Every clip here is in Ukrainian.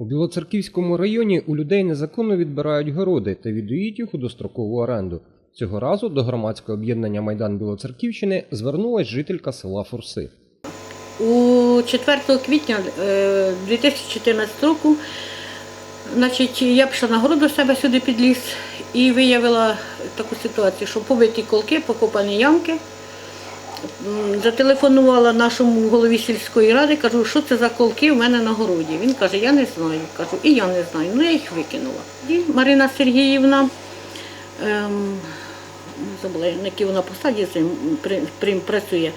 У Білоцерківському районі у людей незаконно відбирають городи та віддають їх у дострокову оренду. Цього разу до громадського об'єднання Майдан Білоцерківщини звернулась жителька села Фурси. У 4 квітня е, 2014 року значить, я пішла на город себе сюди під ліс і виявила таку ситуацію, що побиті колки, покопані ямки. Зателефонувала нашому голові сільської ради, кажу, що це за колки в мене на городі. Він каже, я не знаю. Кажу, і я не знаю. Ну я їх викинула. І Марина Сергіївна, ем, забула, на якій вона посаді працює.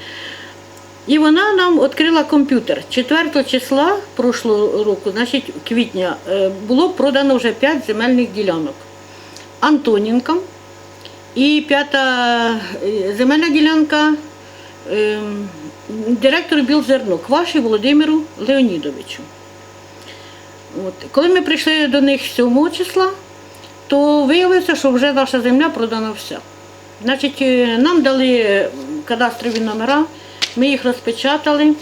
І вона нам відкрила комп'ютер. 4 числа прошлого року, значить квітня, е, було продано вже 5 земельних ділянок. Антонінкам. І п'ята е, земельна ділянка директору Білзерно Кваші Володимиру Леонідовичу. От. Коли ми прийшли до них 7 числа, то виявилося, що вже наша земля продана вся. Значить, е, нам дали кадастрові номера, ми їх розпечатали.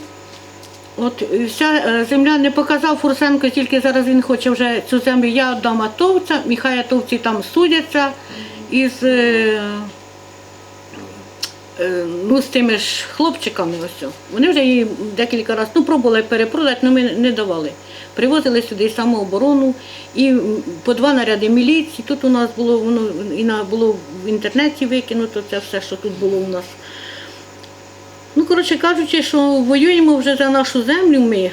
От вся е, земля не показав Фурсенко, тільки зараз він хоче вже цю землю. Я віддам атовця, нехай атовці там судяться із е, ну, з тими ж хлопчиками. Ось. Вони вже її декілька разів ну, пробували перепродати, але ми не давали. Привозили сюди самооборону, і по два наряди міліції. Тут у нас було воно і на було в інтернеті викинуто це все, що тут було у нас. Ну, коротше кажучи, що воюємо вже за нашу землю ми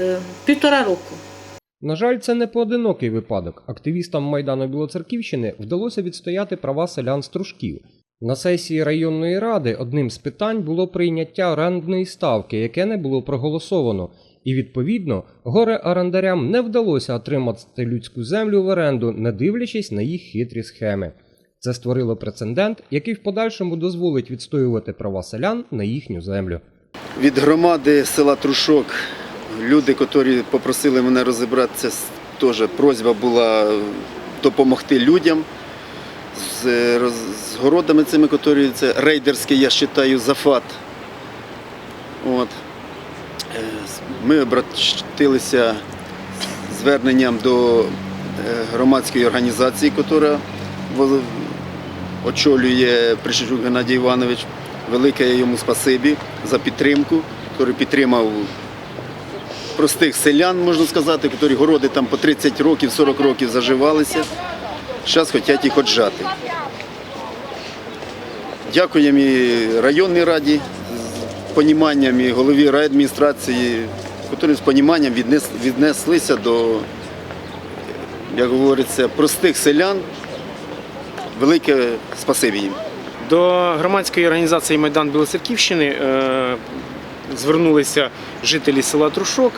е, півтора року. На жаль, це не поодинокий випадок. Активістам Майдану Білоцерківщини вдалося відстояти права селян стружків. На сесії районної ради одним з питань було прийняття орендної ставки, яке не було проголосовано, і відповідно горе орендарям не вдалося отримати людську землю в оренду, не дивлячись на їх хитрі схеми. Це створило прецедент, який в подальшому дозволить відстоювати права селян на їхню землю. від громади села Трушок. Люди, які попросили мене розібратися, теж просьба була допомогти людям з, городами цими, які це рейдерські, я вважаю, зафат. От. Е, Ми обратилися зверненням до е, громадської організації, яка очолює Пришичук Геннадій Іванович. Велике йому спасибі за підтримку, який підтримав простих селян, можна сказати, які городи там по 30 років, 40 років заживалися. Зараз хочуть їх отжати. Дякуємо і районній раді з поніманням, і голові райадміністрації, які з поніманням віднес, віднеслися до, як говориться, простих селян. Велике спасибі їм. До громадської організації Майдан Білоцерківщини е, звернулися жителі села Трушок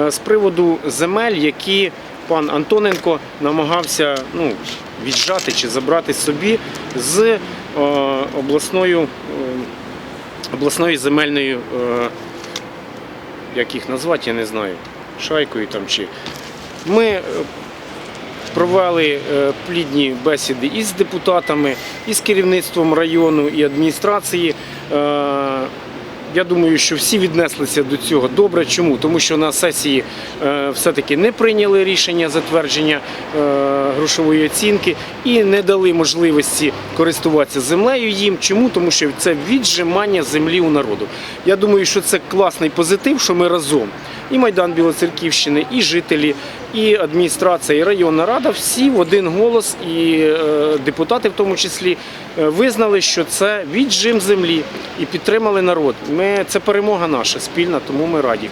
е, з приводу земель, які пан Антоненко намагався ну, віджати чи забрати собі з обласною, е, обласною земельною, е, як їх назвати, я не знаю, шайкою там чи. Ми е, провели е, плідні бесіди із депутатами, і з керівництвом району і адміністрації. Я думаю, що всі віднеслися до цього добре. Чому? Тому що на сесії е, все-таки не прийняли рішення затвердження е, грошової оцінки і не дали можливості користуватися землею їм. Чому? Тому що це віджимання землі у народу. Я думаю, що це класний позитив, що ми разом. І Майдан Білоцерківщини, і жителі, і адміністрація, і районна рада всі в один голос, і е, депутати в тому числі е, визнали, що це віджим землі і підтримали народ. Ми це перемога наша спільна, тому ми раді.